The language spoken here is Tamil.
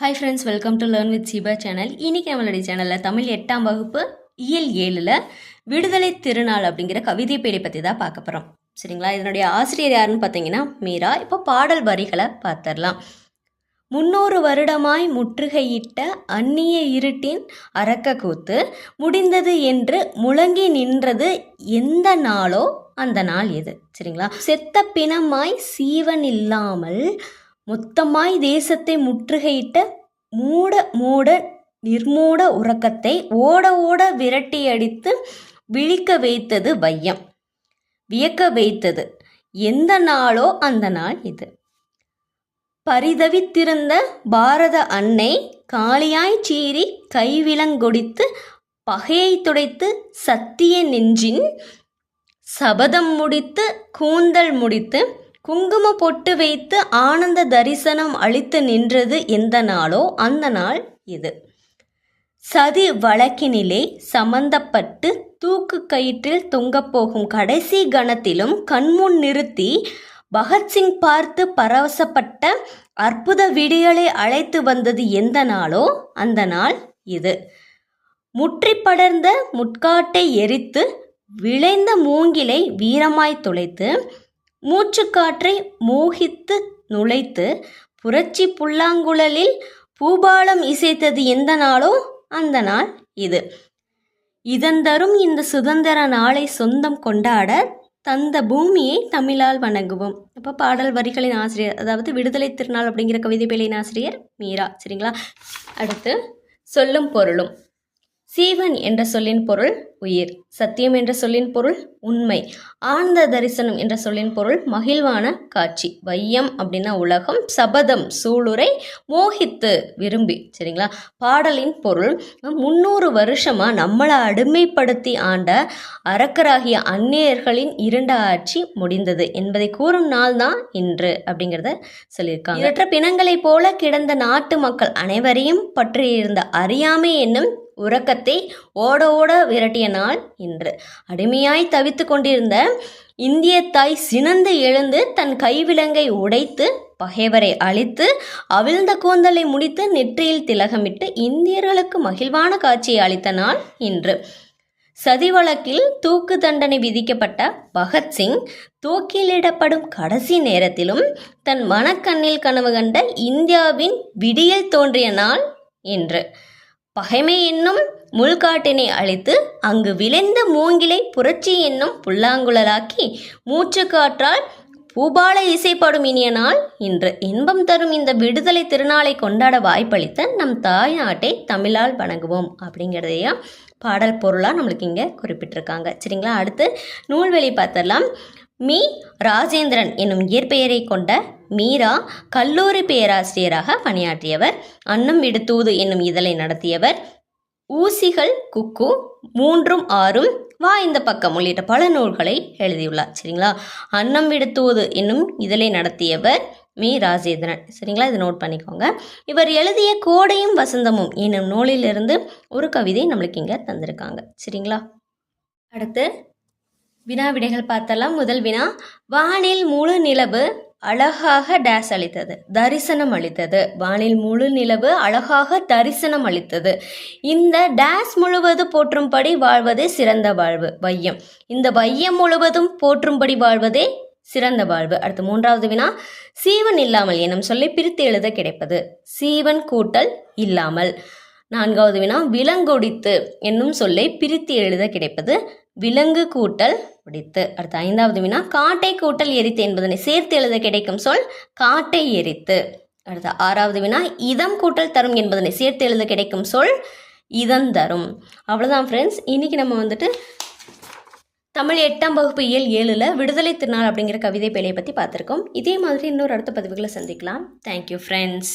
Hi friends welcome to learn with Siba channel இன்றைக்கி நம்மளுடைய சேனலில் தமிழ் எட்டாம் வகுப்பு இயல் ஏழில் விடுதலை திருநாள் அப்படிங்கிற கவிதை பேடை பற்றி தான் பார்க்க போகிறோம் சரிங்களா? இதனுடைய ஆசிரியர் யாருன்னு பார்த்தீங்கன்னா மீரா. இப்போ பாடல் வரிகளை பார்த்துடலாம். முன்னூறு வருடமாய் முற்றுகையிட்ட அந்நிய இருட்டின் அரக்க கூத்து முடிந்தது என்று முழங்கி நின்றது எந்த நாளோ அந்த நாள் எது சரிங்களா? செத்த பிணமாய் சீவன் இல்லாமல் மொத்தமாய் தேசத்தை முற்றுகையிட்ட மூட மூட நிர்மூட உறக்கத்தை ஓட ஓட விரட்டி அடித்து விழிக்க வைத்தது வையம். வியக்க வைத்தது. எந்த நாளோ அந்த நாள் இது. பரிதவித்திருந்த பாரத அன்னை காளியாய் சீறி கைவிலங்கொடித்து பகையை துடைத்து சத்திய நெஞ்சின் சபதம் முடித்து கூந்தல் முடித்து குங்கும பொட்டு வைத்து ஆனந்த தரிசனம் அளித்து நின்றது எந்த நாளோ அந்த நாள் இது. சதி வழக்கினிலே சம்பந்தப்பட்டு தூக்கு கயிற்றில் தொங்கப்போகும் கடைசி கணத்திலும் கண்முன் நிறுத்தி பகத்சிங் பார்த்து பரவசப்பட்ட அற்புத விடியலை அழைத்து வந்தது எந்த நாளோ அந்த நாள் இது. முற்றி படர்ந்த முட்காட்டை எரித்து விளைந்த மூங்கிலை வீரமாய் துளைத்து மூச்சுக்காற்றை மோகித்து நுழைத்து புரட்சி புல்லாங்குழலில் பூபாலம் இசைத்தது எந்த நாளோ அந்த நாள் இது. இதன் தரும் இந்த சுதந்திர நாளை சொந்தம் கொண்டாட தந்த பூமியை தமிழால் வணங்குவோம். அப்போ பாடல் வரிகளின் ஆசிரியர் அதாவது விடுதலை திருநாள் அப்படிங்கிற கவிதை பேழையின் ஆசிரியர் மீரா சரிங்களா? அடுத்து சொல்லும் பொருளும். சீவன் என்ற சொல்லின் பொருள் உயிர் சத்தியம் என்ற சொல்லின் பொருள் உண்மை ஆனந்த தரிசனம் என்ற சொல்லின் பொருள் மகிழ்வான காட்சி. வையம் அப்படின்னா உலகம் சபதம் சூளுரை மோகித்து விரும்பி சரிங்களா? பாடலின் பொருள் முந்நூறு வருஷமாக நம்மளை அடிமைப்படுத்தி ஆண்ட அரக்கராகிய அந்நியர்களின் இருண்ட ஆட்சி முடிந்தது. என்பதை கூறும் நாள் தான் இன்று அப்படிங்கிறத சொல்லியிருக்காங்க. இரற்ற பிணங்களைப் போல கிடந்த நாட்டு மக்கள் அனைவரையும் பற்றியிருந்த அறியாமை என்னும் உறக்கத்தை ஓட ஓட விரட்டிய நாள் இன்று. அடிமையாய் தவித்து கொண்டிருந்த இந்திய தாய் சினந்து எழுந்து தன் கைவிலங்கை உடைத்து பகைவரை அழித்து அவிழ்ந்த கூந்தலை முடித்து நெற்றியில் திலகமிட்டு இந்தியர்களுக்கு மகிழ்வான காட்சியை அளித்த நாள் இன்று. சதி வழக்கில் தூக்கு தண்டனை விதிக்கப்பட்ட பகத்சிங் தூக்கிலிடப்படும் கடைசி நேரத்திலும் தன் மனக்கண்ணில் கனவு கண்ட இந்தியாவின் விடியல் தோன்றிய நாள் இன்று. பகைமை என்னும் முள்காட்டினை அழித்து அங்கு விளைந்த மூங்கிலை புரட்சி என்னும் புல்லாங்குழலாக்கி மூச்சு காற்றால் பூபால இசைப்படும் இனிய நாள் இன்று இன்பம் தரும் இந்த விடுதலை திருநாளை கொண்டாட வாய்ப்பளித்த நம் தாய் நாட்டை தமிழால் வணங்குவோம் அப்படிங்கிறதையும் பாடல் பொருளாக நம்மளுக்கு இங்கே குறிப்பிட்டிருக்காங்க. சரிங்களா? அடுத்து நூல்வெளி பார்த்துடலாம். மீ. ராஜேந்திரன் என்னும் இயற்பெயரை கொண்ட மீரா கல்லூரி பேராசிரியராக பணியாற்றியவர் அன்னம் விடுத்தூது என்னும் இதழை நடத்தியவர் ஊசிகள் குக்கு மூன்றும் ஆறும் வா இந்த பக்கம் உள்ளிட்ட பல நூல்களை எழுதியுள்ளார். சரிங்களா? அன்னம் விடுத்தூது என்னும் இதழை நடத்தியவர் மீ. ராஜேந்திரன். சரிங்களா? இதை நோட் பண்ணிக்கோங்க. இவர் எழுதிய கோடையும் வசந்தமும் என்னும் நூலிலிருந்து ஒரு கவிதை நம்மளுக்கு இங்கே தந்திருக்காங்க. சரிங்களா? அடுத்து வினா விடைகள் பார்த்தலாம் முதல் வினா வானில் முழு நிலவு அழகாக டேஸ் அளித்தது. தரிசனம் அளித்தது. வானில் முழு நிலவு அழகாக தரிசனம் அளித்தது. இந்த டேஸ் முழுவது போற்றும்படி வாழ்வதே சிறந்த வாழ்வு. வையம். இந்த வையம் முழுவதும் போற்றும்படி வாழ்வதே சிறந்த வாழ்வு. அடுத்து மூன்றாவது வினா சீவன் இல்லாமல் எனும் சொல்லி பிரித்து எழுத கிடைப்பது. சீவன் கூட்டல் இல்லாமல். நான்காவது வினா விலங்கொடித்து என்னும் சொல்லை பிரித்து எழுத கிடைப்பது விலங்கு கூட்டல் ஒடித்து. அடுத்த ஐந்தாவது வினா காட்டை கூட்டல் எரித்து என்பதனை சேர்த்து எழுத கிடைக்கும் சொல் காட்டை எரித்து. அடுத்த ஆறாவது வினா இதம் கூட்டல் தரும் என்பதனை சேர்த்து எழுத கிடைக்கும் சொல் இதம் தரும். அவ்வளோதான் ஃப்ரெண்ட்ஸ் இன்றைக்கி நம்ம வந்துட்டு தமிழ் எட்டாம் வகுப்பு இயல் ஏழில் விடுதலை திருநாள் அப்படிங்கிற கவிதை பேழையை பற்றி பார்த்துருக்கோம். இதே மாதிரி இன்னொரு அடுத்த பதிவுகளை சந்திக்கலாம். Thank you friends